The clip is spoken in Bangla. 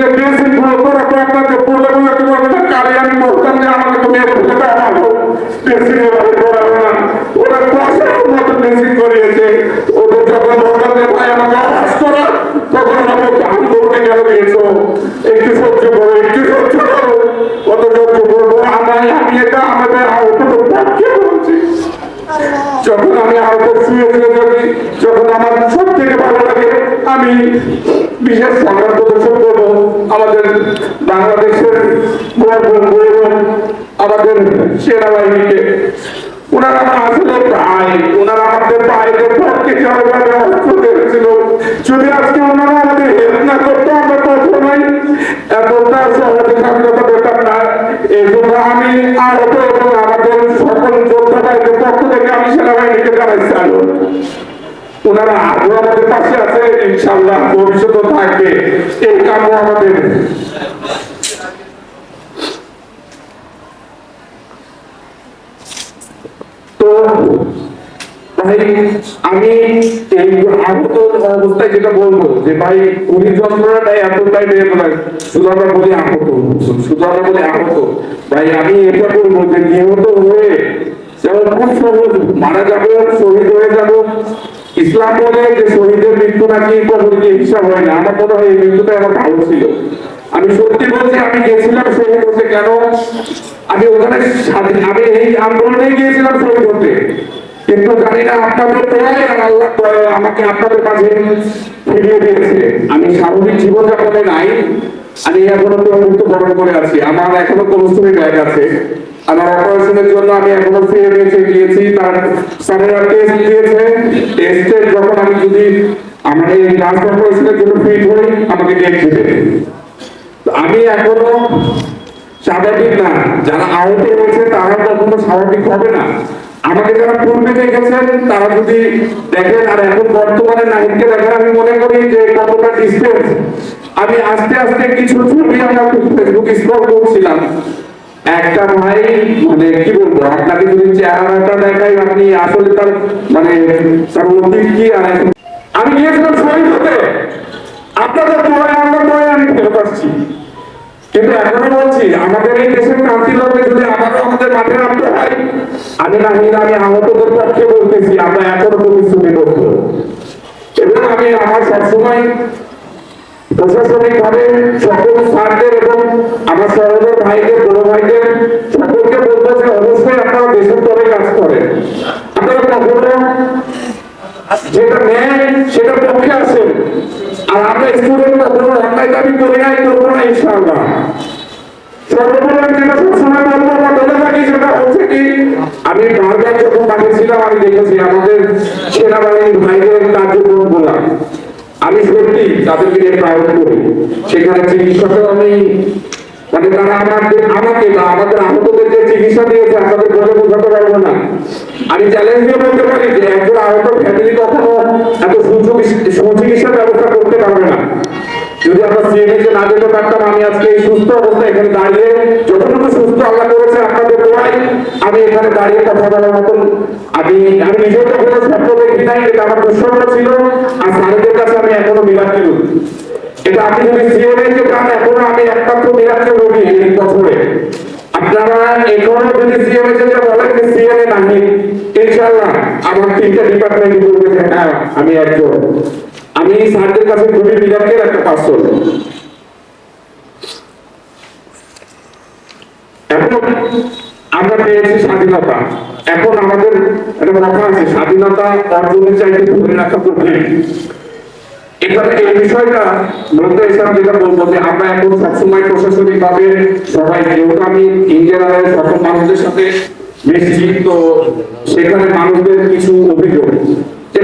যে ড্রেসিংগুলো করা তো আপনাকে বলে বলে তোমাকে না কারে আমি বলতাম যে আমাকে তুমি এভাবে করাবো না। ওরা দশের মতো ড্রেসিং করিয়েছে। ওদের যখন বলতাম যে, ভাই, আমাকে আওয়াজ করা। তখন আমাকে আমি দৌড়ে গেল আমার আমার ভালো আমি বিশেষ সংগ্রাম প্রদর্শন করব। আমাদের বাংলাদেশের আমাদের সেনাবাহিনীকে, ওনারা আমাদের আমি আমাদের পক্ষ থেকে আমি ওনারা আমাদের আছে ভবিষ্যতে থাকবে এই কাম্য আমাদের তো আমি অবস্থায় যেটা বলব, যে ভাই, উনি যন্ত্রণাটা এতটাই শুধু আমরা বলি আহত শুধু আমরা বলি আহত। ভাই, আমি এটা বলব যে হয়ে যেমন খুব সহজ মারা শহীদ হয়ে যাব। ইসলাম বলে যে শহীদের মৃত্যু নাকি কবর দিয়ে হিসাব হয় না। আমার মনে হয় এই মৃত্যুটা আমার ভালো ছিল। আমি সত্যি বলছি, আমি গেছিলাম শহীদ হতে কেন? আমি ওখানে আমি এই আন্দোলনে গিয়েছিলাম শহীদ হতে কিন্তু জানি না আপনাদের দয়ায় আর আল্লাহ আমাকে আপনাদের মাঝে ফিরিয়ে দিয়েছে। আমি স্বাভাবিক জীবনযাপনে নাই। আমি এখনও তো মৃত্যুবরণ করে আছি। আমার এখনও কোলেস্ট্রল ব্যাগ আছে। আমার অপারেশনের জন্য আমি এখনও সিএমএইচে গিয়েছি। তার স্যারেরা টেস্ট দিয়েছে। যখন আমি যদি আমার এই লাস্ট অপারেশনের জন্য ফিট হই, আমাকে দিবে। আমি এখনও স্বাভাবিক না। যারা আহত হয়েছে তারা কখনো স্বাভাবিক হবে না। আমাকে যারা পূর্বে দেখেছেন, তারা যদি দেখেন, আর এখন বর্তমানে নাহিদকে দেখেন, আমি মনে করি যে কতটা ডিস্টেন্স আমি আস্তে আস্তে কিছু ছবি আমরা ফেসবুক স্ক্রল করছিলাম। একটা ভাই মানে কি বলব আপনাকে যদি চেহারাটা দেখাই, আপনি আসলে তার মানে অতীত কি আর আমি গিয়েছিলাম শহীদ হতে। আপনাদের আমরা আমি ফেরত আসছি। কিন্তু এখনও বলছি, আমাদের এই দেশের ক্রান্তি যদি আবারও আমাদের মাঠে নামতে হয়, আমি না হলে আমি আহতদের পক্ষে বলতেছি, আমরা এখনও প্রতিশ্রুতি করব। এবং আমি আমার সবসময় প্রশাসনিক ভাবে সকল স্যারদের এবং আমার সহোদর ভাইদের, বড় ভাইদের সকলকে বলব যে অবশ্যই আপনারা দেশের তরে কাজ করেন। আপনারা কখনো যেটা নেয় আসেন আর আমরা স্টুডেন্ট কখনো অন্যায় দাবি করি নাই, করব না ইনশাআল্লাহ। আমি সত্যি তাদেরকে সেখানে চিকিৎসকের আমি মানে তারা আমাদের আমাকে বা আমাদের আহতদের যে চিকিৎসা দিয়েছে আমাদের বোঝাতে পারব না। আমি চ্যালেঞ্জ দিয়ে বলতে পারি যে একজন আহত ফ্যামিলি কখনো সুচিকিৎসা ব্যবস্থা করতে পারবে না। যদি আমরা সিএনএ না যেতে পারতাম আমি আজকে এই সুস্থ অবস্থায় এখানে দাঁড়িয়ে যতটুকু সুস্থ আল্লাহ করেছে আপনাদের দোয়াই আমি এখানে দাঁড়িয়ে কথা বলার মতন আমি আমি নিজেও তো স্বপ্ন দেখি নাই এটা আমার দুঃস্বপ্ন ছিল, আর স্যারদের কাছে আমি এখনও মিলাচ্ছিল এটা আপনি যদি সিএনএ কে পান এখনও আমি একমাত্র মিলাচ্ছ রোগী এই বছরে। আপনারা এখনও যদি সিএমএ কে বলেন যে সিএনএ নাহি ইনশাআল্লাহ, আমার তিনটা ডিপার্টমেন্ট বলবে হ্যাঁ আমি একজন। আমি স্যারদের কাছে খুবই বিরাটের একটা পার্সন। আমরা পেয়েছি স্বাধীনতা। এখন আমাদের একটা কথা আছে, স্বাধীনতা অর্জনের চাইতে ধরে রাখা কঠিন। এখানে এই বিষয়টা বলতে ইসলাম যেটা বলব যে আমরা এখন সবসময় প্রশাসনিক ভাবে সবাই যেহেতু আমি ইন্ডিয়ার সকল মানুষদের সাথে মিশছি তো সেখানে মানুষদের কিছু অভিযোগ। যে